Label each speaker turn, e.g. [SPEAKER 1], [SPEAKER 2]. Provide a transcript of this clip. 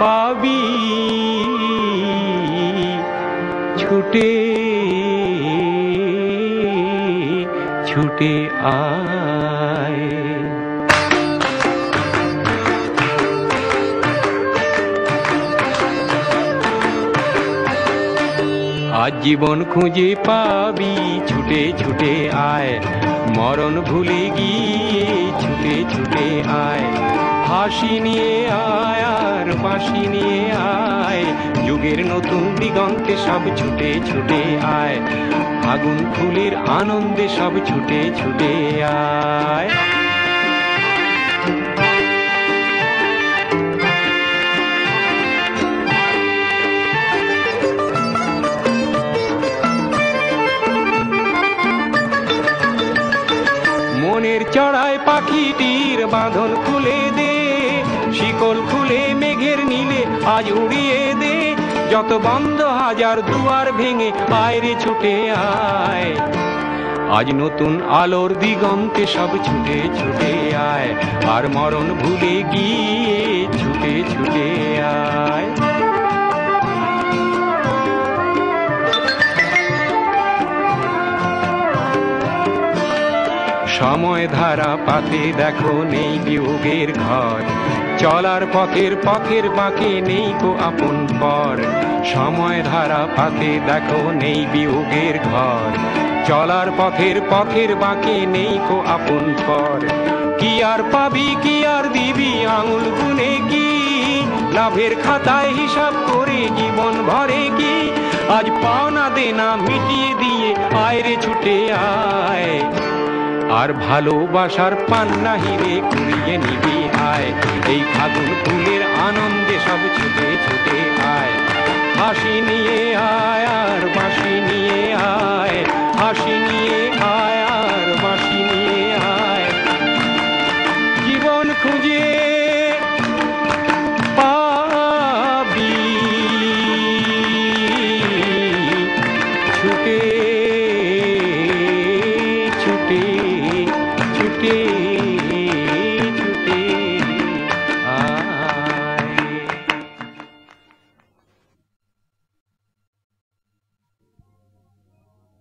[SPEAKER 1] পাবি। ছুটে ছুটে আয়। আজ জীবন খুঁজে পাবি, ছুটে ছুটে আয়। মরণ ভুলে গিয়ে ছুটে ছুটে আয়। হাসি নিয়ে আয় আর বাসি নিয়ে আয়। যুগের নতুন দিগন্তে সব ছুটে ছুটে আয়। আগুন ফুলের আনন্দে সব ছুটে ছুটে আয়। মনের চড়ায় পাখিটির বাঁধন খুলে দে শিকল খুলে, মেঘের নীলে আজ উড়িয়ে দে। যত বন্ধ হাজার দুয়ার ভেঙে বাইরে ছুটে আয়। আজ নতুন আলোর দিগন্তে সব ছুটে ছুটে আয়। আর মরণ ভুলে গিয়ে ছুটে ছুটে আয়। সময় ধারা পাতে দেখো নেই বিয়োগের ঘর। চলার পথের পথের বাঁকে নেই কো আপন পর। সময় ধারা পাতে দেখো নেই বিয়োগের ঘর। চলার পথের পথের বাঁকে নেই কো আপন পর। কি আর পাবি, কি আর দিবি আঙুল গুনে কি? লাভের খাতায় হিসাব করে জীবন ভরে কি? আজ পাওনা দেনা মিটিয়ে দিয়ে আয়রে ছুটে আয়। আর ভালোবাসার পান্না হিরে কুড়িয়ে নিবি আয়। এই ফাগুন ফুলের আনন্দে সব ছুটে ছুটে আয়। হাসি নিয়ে আয় আর বাঁশি নিয়ে আয়। হাসি নিয়ে আয় আর বাঁশি নিয়ে আয়। জীবন খুঁজে পাবি। ছুটে